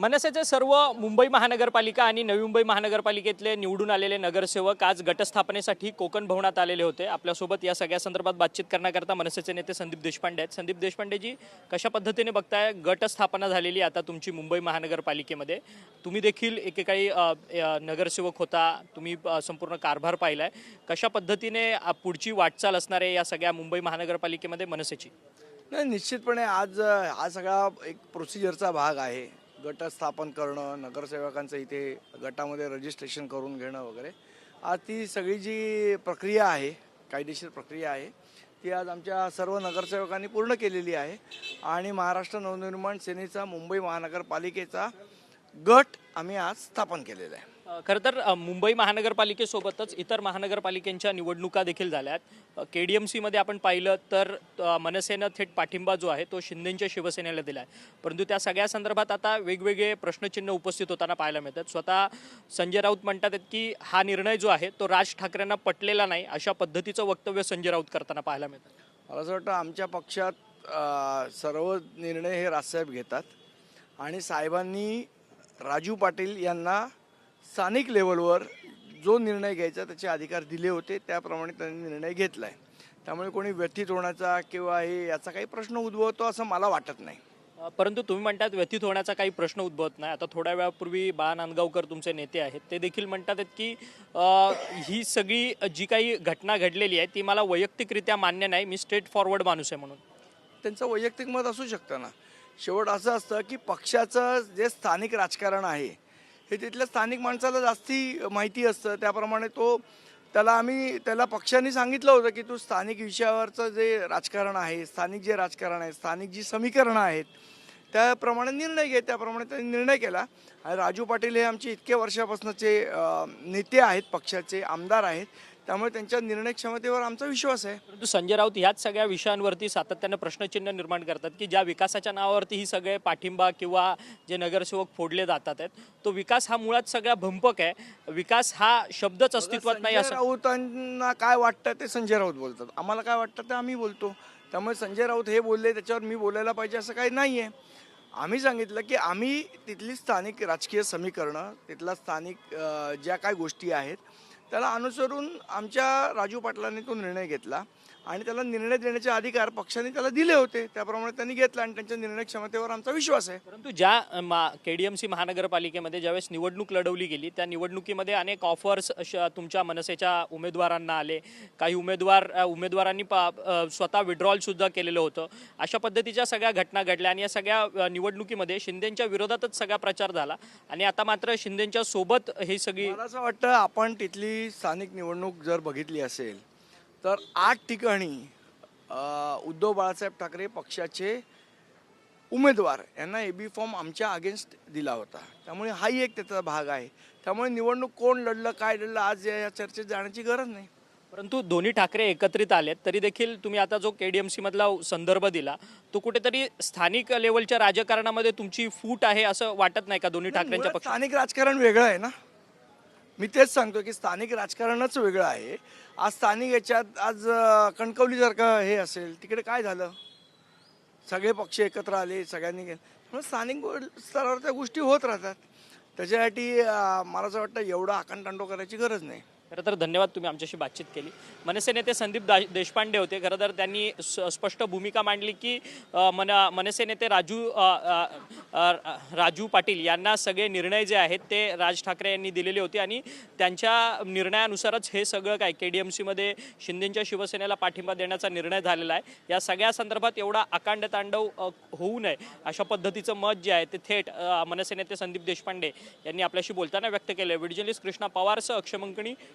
मनसेचे सर्व मुंबई महानगरपालिका आणि नवी मुंबई महानगरपालिकेतले निवडून आलेले नगरसेवक आज गटस्थापनेसाठी कोकण भवनात आलेले होते. आपल्यासोबत या सगळ्या संदर्भात बातचीत करण्याकरता मनसेचे नेते संदीप देशपांडे आहेत. संदीप देशपांडेजी कशा पद्धतीने बघताय गटस्थापना झालेली आता तुमची मुंबई महानगरपालिकेमध्ये? तुम्ही देखील एकेकाळी नगरसेवक होता तुम्ही संपूर्ण कारभार पाहिलाय. कशा पद्धतीने पुढची वाटचाल असणार आहे या सगळ्या मुंबई महानगरपालिकेमध्ये मनसेची? नाही निश्चितपणे आज हा सगळा एक प्रोसिजरचा भाग आहे. गट स्थापन करणं नगरसेवकांचं इथे गटामध्ये रजिस्ट्रेशन करून घेणं वगैरे. आज ती सगळी जी प्रक्रिया आहे कायदेशीर प्रक्रिया आहे ती आज आमच्या सर्व नगरसेवकांनी पूर्ण केलेली आहे. आणि महाराष्ट्र नवनिर्माण सेनेचा मुंबई महानगरपालिकेचा गट आम्ही आज स्थापन केलेला आहे. खरं तर मुंबई महानगरपालिकेसोबतच इतर महानगरपालिकेच्या निवडणुका देखील झाल्या आहेत के डी एम सीमध्ये आपण पाहिलं तर मनसेनं थेट पाठिंबा जो आहे तो शिंदेच्या शिवसेनेला दिला आहे परंतु त्या सगळ्या संदर्भात आता वेगवेगळे प्रश्नचिन्ह उपस्थित होताना पाहायला मिळतात. स्वतः संजय राऊत म्हणतात की हा निर्णय जो आहे तो राज ठाकरेंना पटलेला नाही अशा पद्धतीचं वक्तव्य संजय राऊत करताना पाहायला मिळतं. मला असं वाटतं आमच्या पक्षात सर्व निर्णय हे राजसाहेब घेतात. आणि साहेबांनी राजू पाटील यांना स्थानिक लेवलवर जो निर्णय घ्यायचा त्याचे अधिकार दिले होते त्याप्रमाणे त्यांनी निर्णय घेतला आहे त्यामुळे कोणी व्यथित होण्याचा किंवा हे याचा काही प्रश्न उद्भवतो असं मला वाटत नाही. परंतु तुम्ही म्हणतात व्यथित होण्याचा काही प्रश्न उद्भवत नाही. आता थोड्या वेळापूर्वी बाळा नांदगावकर तुमचे नेते आहेत ते देखील म्हणतात की ही सगळी जी काही घटना घडलेली आहे ती मला वैयक्तिकरित्या मान्य नाही. मी स्ट्रेट फॉरवर्ड माणूस आहे म्हणून. त्यांचं वैयक्तिक मत असू शकतं ना. शेवट असं असतं की पक्षाचं जे स्थानिक राजकारण आहे हे तिथल्या स्थानिक माणसाला जास्ती माहिती असतं. त्याप्रमाणे तो त्याला आम्ही त्याला पक्षाने सांगितलं होतं की तू स्थानिक विषयावरचं जे राजकारण आहे स्थानिक जे राजकारण आहे स्थानिक जी समीकरणं आहेत त्याप्रमाणे निर्णय घे त्याप्रमाणे त्यांनी निर्णय केला. आणि राजू पाटील हे आमचे इतके वर्षापासूनचे नेते आहेत पक्षाचे आमदार आहेत. त्यामुळे त्यांच्या निर्णय क्षमतेवर आमचा विश्वास आहे. परंतु संजय राऊत ह्याच सगळ्या विषयांवरती सातत्यानं प्रश्नचिन्ह निर्माण करतात की ज्या विकासाच्या नावावरती ही सगळे पाठिंबा किंवा जे नगरसेवक फोडले जातात आहेत तो विकास हा मुळात सगळा भंपक आहे. विकास हा शब्दच अस्तित्वात नाही संजय असं. राऊतांना काय वाटतं ते संजय राऊत बोलतात. आम्हाला काय वाटतं ते आम्ही बोलतो. त्यामुळे संजय राऊत हे बोलले त्याच्यावर मी बोलायला पाहिजे असं काही नाही आहे आम्ही सांगितलं की आम्ही तिथली स्थानिक राजकीय समीकरणं तिथला स्थानिक अं, ज्या काय गोष्टी आहेत त्याला अनुसरून आमच्या राजू पाटलांनी तो निर्णय घेतला. आणि त्याला निर्णय देण्याचे अधिकार पक्षाने त्याला दिले होते. त्याप्रमाणे त्यांनी घेतला आणि त्यांच्या निर्णय क्षमतेवर आमचा विश्वास आहे. परंतु ज्या के डी एम सी महानगरपालिकेमध्ये ज्यावेळेस निवडणूक लढवली गेली त्या निवडणुकीमध्ये अनेक ऑफर्स तुमच्या मनसेच्या उमेदवारांना आले. काही उमेदवार उमेदवारांनी स्वतः विड्रॉल सुद्धा केलेलं होतं. अशा पद्धतीच्या सगळ्या घटना घडल्या आणि या सगळ्या निवडणुकीमध्ये शिंदेच्या विरोधातच सगळा प्रचार झाला. आणि आता मात्र शिंदेच्या सोबत ही सगळी मला असं वाटतं आपण तिथली स्थानिक निवडणूक जर बघितली असेल तर आठ ठिकाणी उद्धव बाळासाहेब ठाकरे पक्षाचे उमेदवार यांना ए बी फॉर्म आमच्या अगेन्स्ट दिला होता. त्यामुळे हाही एक त्याचा भाग आहे. त्यामुळे निवडणूक कोण लढलं काय लढलं आज या या चर्चेत जाण्याची गरज नाही. परंतु दोन्ही ठाकरे एकत्रित आलेत तरी देखील तुम्ही आता जो के डी एम सीमधला संदर्भ दिला तो कुठेतरी स्थानिक लेवलच्या राजकारणामध्ये तुमची फूट आहे असं वाटत नाही का दोन्ही ठाकरेंच्या पक्षात? स्थानिक राजकारण वेगळं आहे ना. मी तेच सांगतो की स्थानिक राजकारणच वेगळं आहे. आज स्थानिक याच्यात आज कणकवलीसारखं हे असेल तिकडे काय झालं? सगळे पक्ष एकत्र आले सगळ्यांनी म्हणून स्थानिक स्तरावर त्या गोष्टी होत राहतात. त्याच्यासाठी मला असं वाटतं एवढं आकांतांडो करायची गरज नाही. खरं तर धन्यवाद तुम्ही आमच्याशी बातचीत केली. मनसे नेते संदीप देशपांडे होते. खरं तर त्यांनी स्पष्ट भूमिका मांडली की मन मनसे नेते राजू राजू पाटील यांना सगळे निर्णय जे आहेत ते राज ठाकरे यांनी दिलेले होते आणि त्यांच्या निर्णयानुसारच हे सगळं काय के डी एम सीमध्ये शिंदेच्या शिवसेनेला पाठिंबा देण्याचा निर्णय झालेला आहे. या सगळ्या संदर्भात एवढा अकांड तांडव होऊ नये अशा पद्धतीचं मत जे आहे ते थेट मनसे नेते संदीप देशपांडे यांनी आपल्याशी बोलताना व्यक्त केलं आहे व्हिडिओ कृष्णा पवारसह अक्षमंकणी